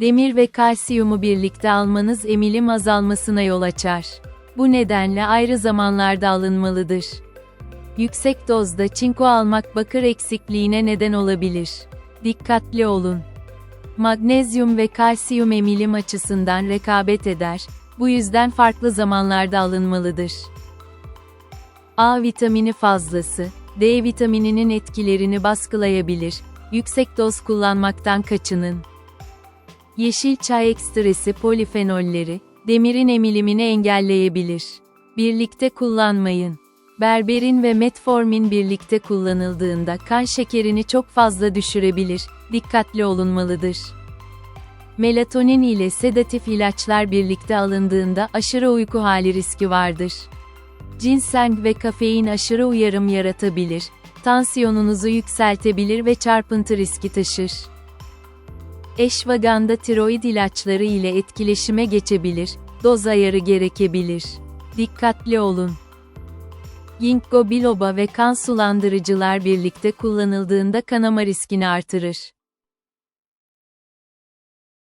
Demir ve kalsiyumu birlikte almanız emilim azalmasına yol açar. Bu nedenle ayrı zamanlarda alınmalıdır. Yüksek dozda çinko almak bakır eksikliğine neden olabilir. Dikkatli olun. Magnezyum ve kalsiyum emilim açısından rekabet eder, bu yüzden farklı zamanlarda alınmalıdır. A vitamini fazlası, D vitamininin etkilerini baskılayabilir, yüksek doz kullanmaktan kaçının. Yeşil çay ekstresi polifenolleri, demirin emilimini engelleyebilir. Birlikte kullanmayın. Berberin ve metformin birlikte kullanıldığında kan şekerini çok fazla düşürebilir, dikkatli olunmalıdır. Melatonin ile sedatif ilaçlar birlikte alındığında aşırı uyku hali riski vardır. Ginseng ve kafein aşırı uyarım yaratabilir, tansiyonunuzu yükseltebilir ve çarpıntı riski taşır. Eşvaganda tiroid ilaçları ile etkileşime geçebilir, doz ayarı gerekebilir. Dikkatli olun. Ginkgo biloba ve kan sulandırıcılar birlikte kullanıldığında kanama riskini artırır.